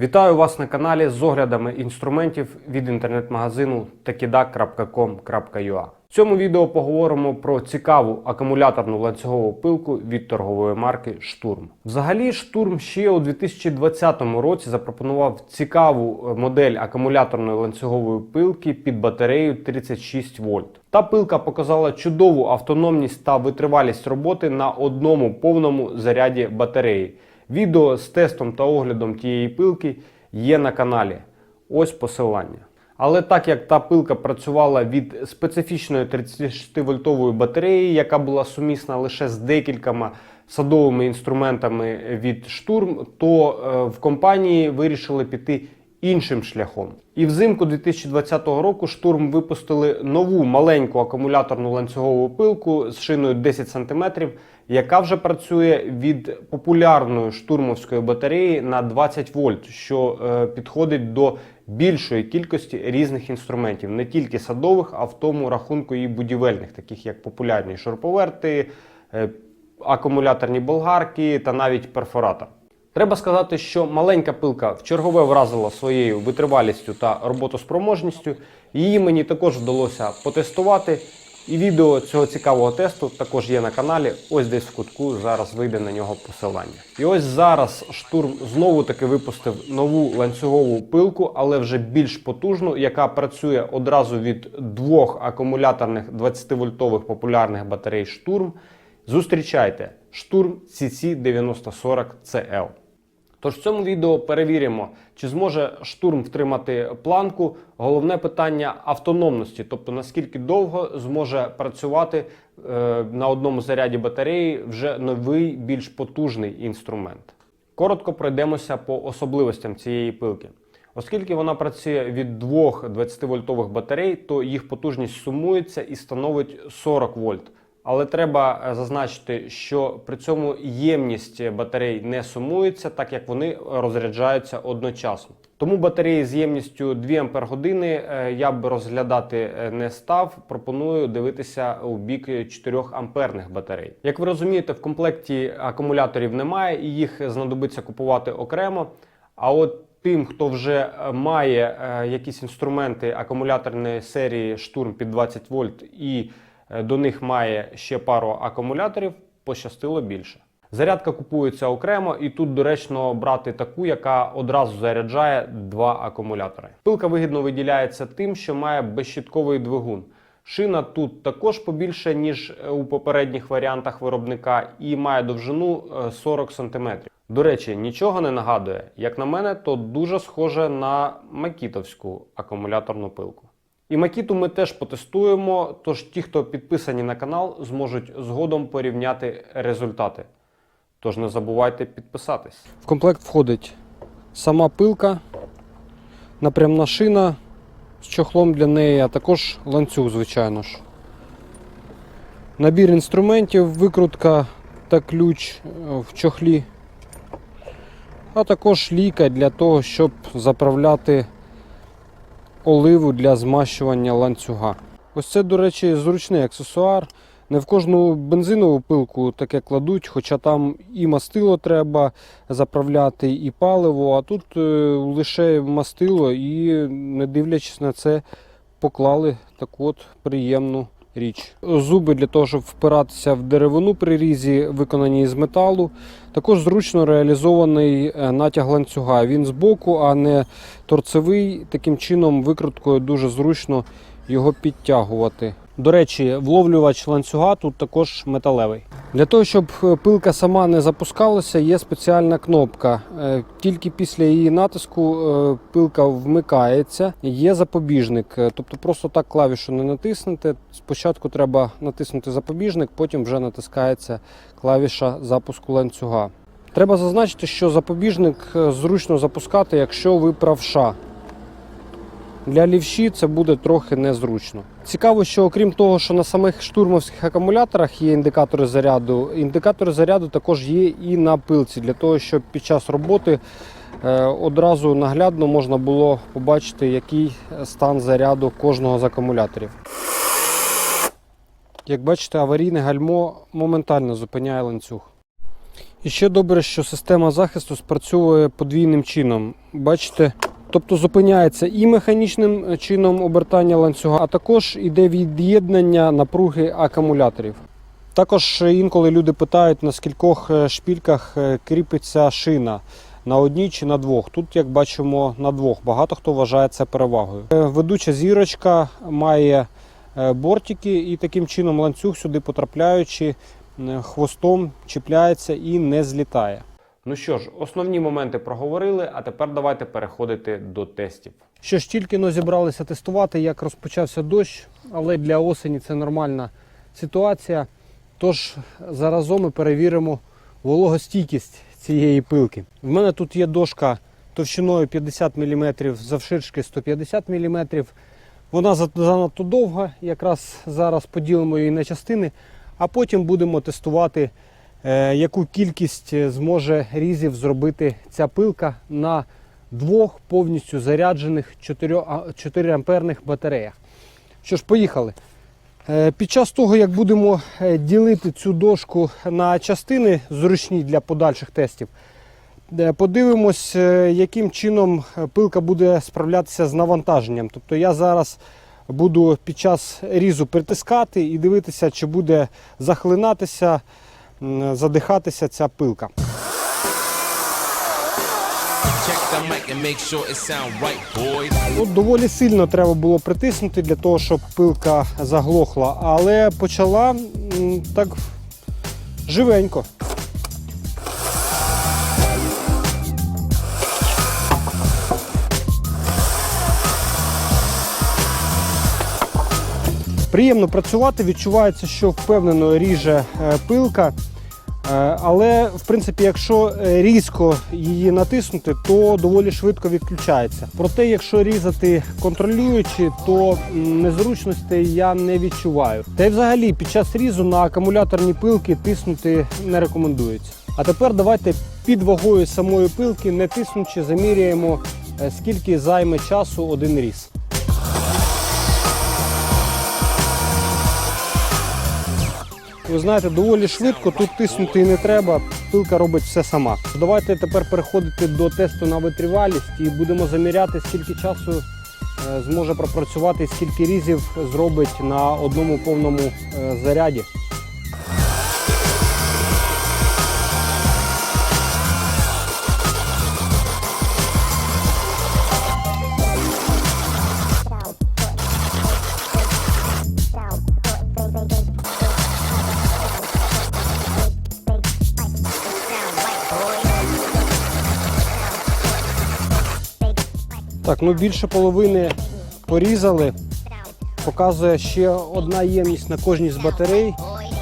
Вітаю вас на каналі з оглядами інструментів від інтернет-магазину takidak.com.ua. В цьому відео поговоримо про цікаву акумуляторну ланцюгову пилку від торгової марки Штурм. Взагалі, Штурм ще у 2020 році запропонував цікаву е, модель акумуляторної ланцюгової пилки під батарею 36 вольт. Та пилка показала чудову автономність та витривалість роботи на одному повному заряді батареї. Відео з тестом та оглядом тієї пилки є на каналі. Ось посилання. Але так як та пилка працювала від специфічної 36-вольтової батареї, яка була сумісна лише з декількома садовими інструментами від штурм, то е, в компанії вирішили піти іншим шляхом. І взимку 2020 року штурм випустили нову маленьку акумуляторну ланцюгову пилку з шиною 10 см, яка вже працює від популярної штурмовської батареї на 20 вольт, що е, підходить до більшої кількості різних інструментів, не тільки садових, а в тому рахунку і будівельних, таких як популярні шуруповерти, е, акумуляторні болгарки та навіть перфоратор. Треба сказати, що маленька пилка в чергове вразила своєю витривалістю та роботоспроможністю. Її мені також вдалося потестувати. І відео цього цікавого тесту також є на каналі. Ось десь в кутку зараз вийде на нього посилання. І ось зараз штурм знову таки випустив нову ланцюгову пилку, але вже більш потужну, яка працює одразу від двох акумуляторних 20-вольтових популярних батарей штурм. Зустрічайте штурм CC9040CL. Тож в цьому відео перевіримо, чи зможе штурм втримати планку. Головне питання автономності, тобто наскільки довго зможе працювати е, на одному заряді батареї вже новий, більш потужний інструмент. Коротко пройдемося по особливостям цієї пилки. Оскільки вона працює від двох 20-вольтових батарей, то їх потужність сумується і становить 40 вольт. Але треба е, зазначити, що при цьому ємність батарей не сумується, так як вони розряджаються одночасно. Тому батареї з ємністю 2 Ампер години е, я б розглядати е, не став. Пропоную дивитися у бік 4 амперних батарей. Як ви розумієте, в комплекті акумуляторів немає, і їх знадобиться купувати окремо. А от тим, хто вже має е, якісь інструменти акумуляторної серії штурм під 20 вольт і е, до них має ще пару акумуляторів, пощастило більше. Зарядка купується окремо, і тут доречно брати таку, яка одразу заряджає два акумулятори. Пилка вигідно виділяється тим, що має безщітковий двигун. Шина тут також побільше, ніж е, у попередніх варіантах виробника, і має довжину е, 40 см. До речі, нічого не нагадує. Як на мене, то дуже схоже на макітовську акумуляторну пилку. І макіту ми теж потестуємо, тож ті, хто підписані на канал, зможуть згодом порівняти результати. Тож не забувайте підписатись. В комплект входить сама пилка, напрямна шина з чохлом для неї, а також ланцюг, звичайно ж. Набір інструментів, викрутка та ключ е, в чохлі, а також лійка для того, щоб заправляти оливу для змащування ланцюга. Ось це, до речі, зручний аксесуар. Не в кожну бензинову пилку таке кладуть, хоча там і мастило треба заправляти, і паливо, а тут е, лише мастило і, не дивлячись на це, поклали таку от приємну річ. Зуби для того, щоб впиратися в деревину при різі, виконані з металу. Також зручно реалізований е, натяг ланцюга. Він з боку, а не торцевий. Таким чином, викруткою дуже зручно його підтягувати. До речі, вловлювач ланцюга тут також металевий. Для того, щоб е, пилка сама не запускалася, є спеціальна кнопка. Е, Тільки після її натиску е, пилка вмикається. Є запобіжник, тобто просто так клавішу не натиснете. Спочатку треба натиснути запобіжник, потім вже натискається клавіша запуску ланцюга. Треба зазначити, що запобіжник зручно запускати, якщо ви правша. Для лівші це буде трохи незручно. Цікаво, що окрім того, що на самих штурмовських акумуляторах є індикатори заряду, індикатори заряду також є і на пилці, для того, щоб під час роботи е, одразу наглядно можна було побачити, який стан заряду кожного з акумуляторів. Як бачите, аварійне гальмо моментально зупиняє ланцюг. І ще добре, що система захисту спрацьовує подвійним чином. Бачите, тобто зупиняється і механічним чином обертання ланцюга, а також іде від'єднання напруги акумуляторів. Також інколи люди питають, на скількох е, шпільках е, кріпиться шина. На одній чи на двох. Тут, як бачимо, на двох. Багато хто вважає це перевагою. Е, Ведуча зірочка має е, бортики, і таким чином ланцюг сюди потрапляючи, е, хвостом чіпляється і не злітає. Ну що ж, основні моменти проговорили, а тепер давайте переходити до тестів. Що ж, тільки но зібралися тестувати, як розпочався дощ, але для осені це нормальна ситуація. Тож заразом ми перевіримо вологостійкість цієї пилки. В мене тут є дошка товщиною 50 мм, завширшки 150 мм. Вона занадто довга, якраз зараз поділимо її на частини, а потім будемо тестувати, яку кількість е, зможе різів зробити ця пилка на двох повністю заряджених 4, 4 амперних батареях. Що ж, поїхали. Е, Під час того, як будемо е, ділити цю дошку на частини зручні для подальших тестів, е, подивимось, е, яким чином е, пилка буде справлятися з навантаженням. Тобто я зараз буду під час різу притискати і дивитися, чи буде захлинатися, задихатися ця пилка. От доволі сильно треба було притиснути для того, щоб пилка заглохла, але почала так живенько. Приємно працювати, відчувається, що впевнено ріже е, пилка. Е, Але в принципі, якщо е, різко її натиснути, то доволі швидко відключається. Проте, якщо різати контролюючи, то незручностей я не відчуваю. Та й взагалі під час різу на акумуляторні пилки тиснути не рекомендується. А тепер давайте під вагою самої пилки, не тиснучи, заміряємо, скільки займе часу один різ. Ви знаєте, доволі швидко тут тиснути і не треба. Пилка робить все сама. Давайте тепер переходити до тесту на витривалість і будемо заміряти, скільки часу е, зможе пропрацювати, скільки різів зробить на одному повному е, заряді. Так, ну більше половини порізали. Показує ще одна ємність на кожній з батарей.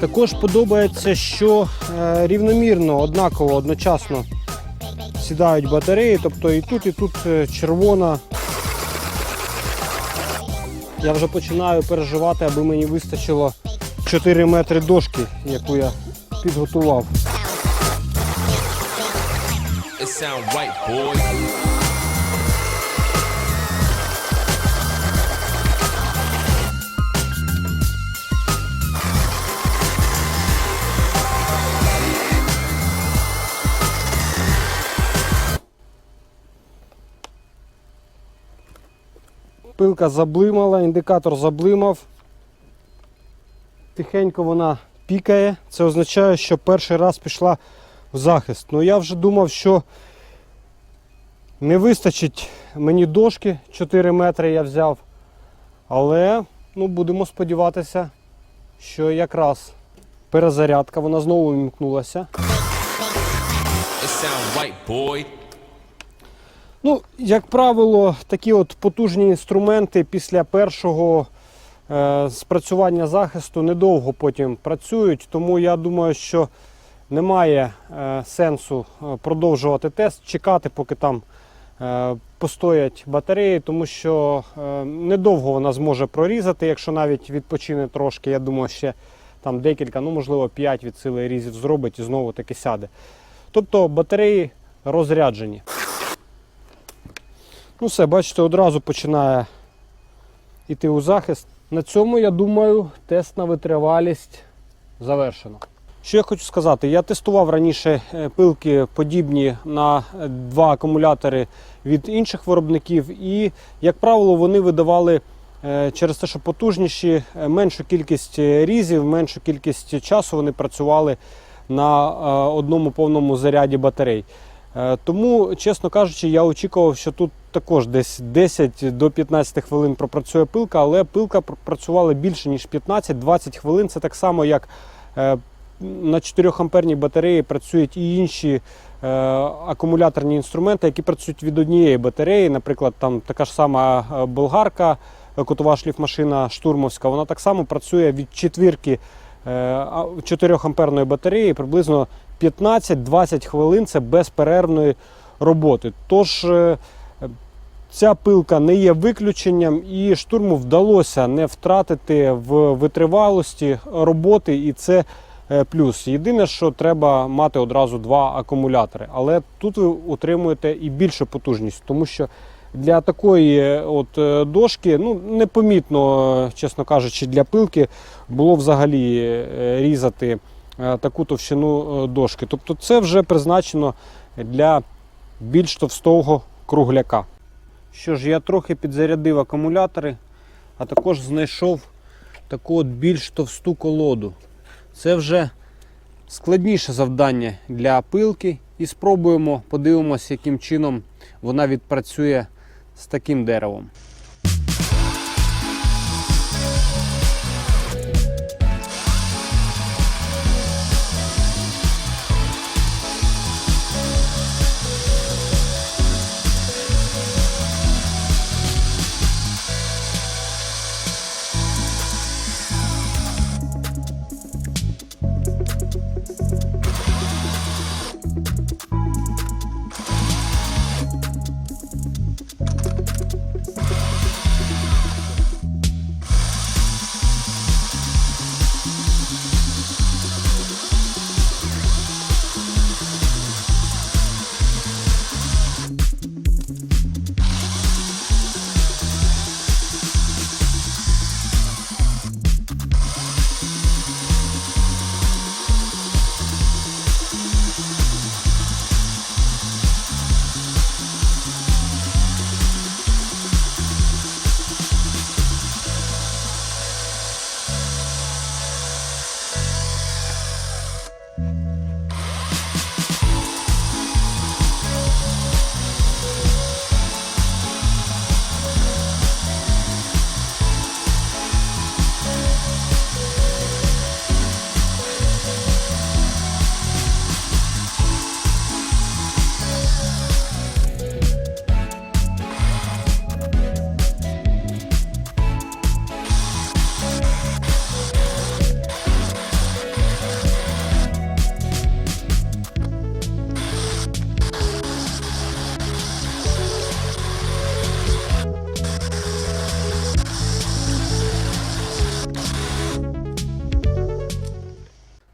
Також подобається, що е, рівномірно, однаково, одночасно сідають батареї, тобто і тут, і тут е, червона. Я вже починаю переживати, аби мені вистачило 4 метри дошки, яку я підготував. It sound right, boys. Пилка заблимала, індикатор заблимав. Тихенько вона пікає. Це означає, що перший раз пішла в захист. Ну я вже думав, що не вистачить мені дошки 4 метри я взяв. Але ну, будемо сподіватися, що якраз перезарядка, вона знову вімкнулася. It sound right, boy. Ну, як правило, такі от потужні інструменти після першого е, спрацювання захисту недовго потім працюють, тому я думаю, що немає е, сенсу е, продовжувати тест, чекати, поки там е, постоять батареї, тому що е, недовго вона зможе прорізати, якщо навіть відпочине трошки, я думаю, ще там декілька, ну можливо 5 від сили різів зробить і знову таки сяде. Тобто батареї розряджені. Ну все, бачите, одразу починає йти у захист. На цьому, я думаю, тест на витривалість завершено. Що я хочу сказати? Я тестував раніше е, пилки подібні на е, два акумулятори від інших виробників, і, як правило, вони видавали е, через те, що потужніші, меншу кількість різів, меншу кількість часу вони працювали на одному повному заряді батарей. Тому, чесно кажучи, я очікував, що тут також десь 10 до 15 хвилин пропрацює пилка, але пилка працювала більше ніж 15-20 хвилин. Це так само, як е, на 4 амперній батареї працюють і інші е, акумуляторні інструменти, які працюють від однієї батареї. Наприклад, там така ж сама е, болгарка, кутова шліфмашина штурмовська, вона так само працює від четвірки 4 амперної батареї приблизно 15-20 хвилин це безперервної роботи. Тож ця пилка не є виключенням, і штурму вдалося не втратити в витривалості роботи, і це е, плюс. Єдине, що треба мати одразу два акумулятори, але тут ви отримуєте і більшу потужність, тому що для такої е, от е, дошки ну непомітно, чесно кажучи, для пилки було взагалі різати таку товщину дошки. Тобто це вже призначено для більш товстого кругляка. Що ж, я трохи підзарядив акумулятори, а також знайшов таку от більш товсту колоду. Це вже складніше завдання для пилки. І спробуємо, подивимося, яким чином вона відпрацює з таким деревом.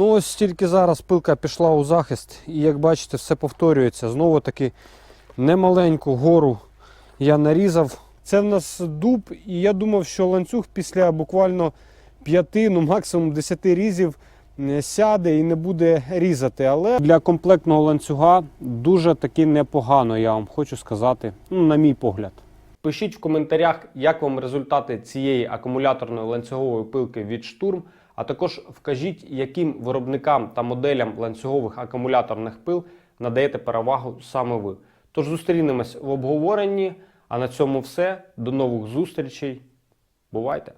Ну ось тільки зараз пилка пішла у захист, і як бачите, все повторюється. Знову таки немаленьку гору я нарізав. Це в нас дуб, і я думав, що ланцюг після буквально 5, ну максимум 10 різів сяде і не буде різати. Але для комплектного ланцюга дуже таки непогано, я вам хочу сказати, ну, на мій погляд. Пишіть в коментарях, як вам результати цієї акумуляторної ланцюгової пилки від штурм. А також вкажіть, яким виробникам та моделям ланцюгових акумуляторних пил надаєте перевагу саме ви. Тож зустрінемось в обговоренні. А на цьому все. До нових зустрічей. Бувайте!